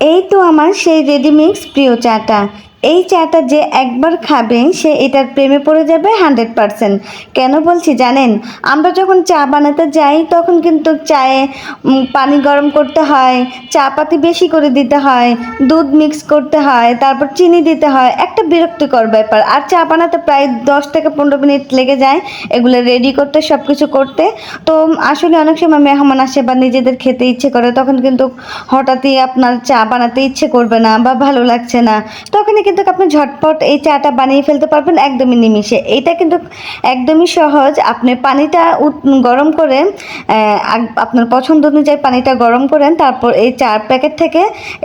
এই তো আমার সেই রেডিমিক্স প্রিয় চাটা। এই চাটা যে একবার খাবে, সে এটার প্রেমে পড়ে যাবে হান্ড্রেড পারসেন্ট। কেন বলছি জানেন? আমরা যখন চা বানাতে যাই, তখন কিন্তু চায়ে পানি গরম করতে হয় চা পাতি বেশি করে দিতে হয়, দুধ মিক্স করতে হয়, তারপর চিনি দিতে হয়। একটা বিরক্তিকর ব্যাপার। আর চা বানাতে প্রায় দশ থেকে পনেরো মিনিট লেগে যায়, এগুলো রেডি করতে সব কিছু করতে। তো, আসলে অনেক সময় মেহমান আসে বা নিজেদের খেতে ইচ্ছে করে, তখন কিন্তু হঠাৎই আপনার চা বানাতে ইচ্ছে করবে না বা ভালো লাগছে না। তখনই কিন্তু আপনি ঝটপট এই চাটা বানিয়ে ফেলতে পারবেন একদমই নিমিষে এইটা কিন্তু একদমই সহজ। আপনি পানিটা গরম করে আপনার পছন্দ অনুযায়ী পানিটা গরম করেন, তারপর এই চার প্যাকেট থেকে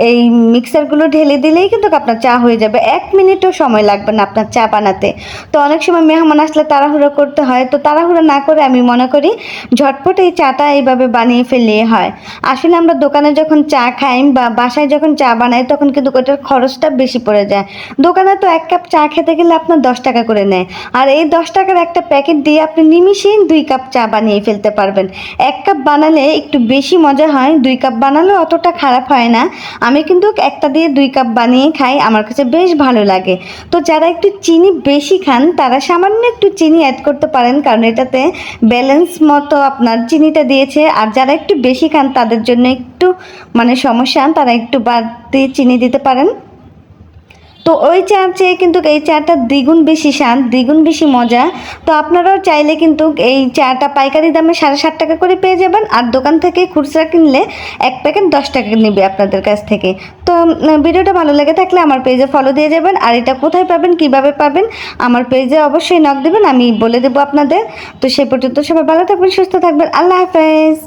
এই মিক্সারগুলো ঢেলে দিলেই কিন্তু আপনার চা হয়ে যাবে। এক মিনিটও সময় লাগবে না আপনার চা বানাতে। তো অনেক সময় মেহমান আসলে তাড়াহুড়ো করতে হয়। তো তাড়াহুড়ো না করে আমি মনে করি ঝটপট এই চাটা এইভাবে বানিয়ে ফেললে হয়। আসলে আমরা দোকানে যখন চা খাই বা বাসায় যখন চা বানাই, তখন কিন্তু ওটার খরচটা বেশি পড়ে যায়। দোকানে তো এক কাপ চা খেতে গেলে আপনার দশ টাকা করে নেয়। আর এই দশ টাকার একটা প্যাকেট দিয়ে আপনি নিমিশেই দুই কাপ চা বানিয়ে ফেলতে পারবেন। এক কাপ বানালে একটু বেশি মজা হয়, দুই কাপ বানালে অতটা খারাপ হয় না। আমি কিন্তু একটা দিয়ে দুই কাপ বানিয়ে খাই, আমার কাছে বেশ ভালো লাগে। তো যারা একটু চিনি বেশি খান, তারা সামান্য একটু চিনি অ্যাড করতে পারেন, কারণ এটাতে ব্যালেন্স মতো আপনার চিনিটা দিয়েছে। আর যারা একটু বেশি খান, তাদের জন্য একটু মানে সমস্যা, তারা একটু বাড়তি চিনি দিতে পারেন। তো ওই চার চেয়ে কিন্তু এই চাটা দ্বিগুণ বেশি স্বাদ দ্বিগুণ বেশি মজা। তো আপনারাও চাইলে কিন্তু এই চাটা পাইকারি দামে সাড়ে সাত টাকা করে পেয়ে যাবেন আর দোকান থেকে খুচরা কিনলে এক প্যাকেট দশ টাকা নেবে আপনাদের কাছ থেকে। তো ভিডিওটা ভালো লেগে থাকলে আমার পেজে ফলো দিয়ে যাবেন। আর এটা কোথায় পাবেন, কীভাবে পাবেন, আমার পেজে অবশ্যই নক দেবেন, আমি বলে দেবো আপনাদের। তো সেই পর্যন্ত সবাই ভালো থাকবেন, সুস্থ থাকবেন। আল্লাহ হাফেজ।